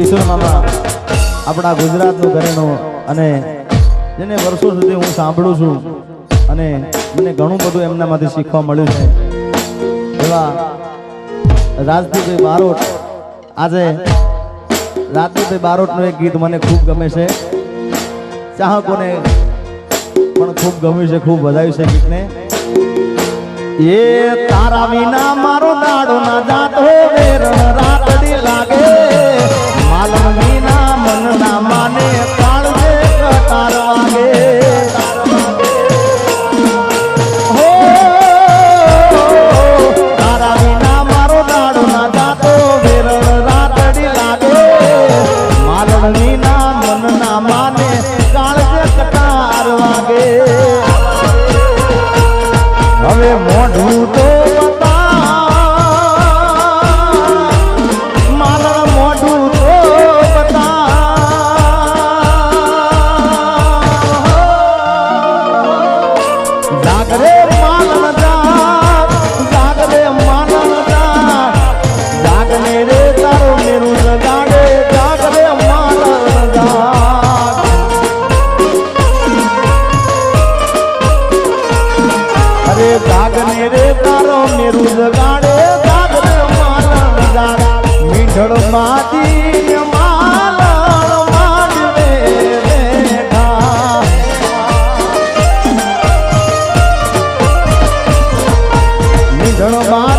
કિશોર મામા, આપણા ગુજરાતનું ઘરેનું અને જેને વર્ષો સુધી હું સાંભળું છું અને મને ઘણું બધું એમનામાંથી શીખવા મળ્યું છે. એવા રાજદીપભાઈ બારોટ, આજે રાજદીપભાઈ બારોટનું એક ગીત મને ખૂબ ગમે છે. ચાહકોને પણ ખૂબ ગમ્યું છે, ખૂબ વધાયું છે ગીતને. એ તારા વિના મારો દાડો ના જાતો વેરણ હવે મોઢું તો જાગને રે તારો મેરું જગાડે જાગ રે માલણ મીઠળ માતી માલણ માંડવે બેઠા. મીઠળ માતી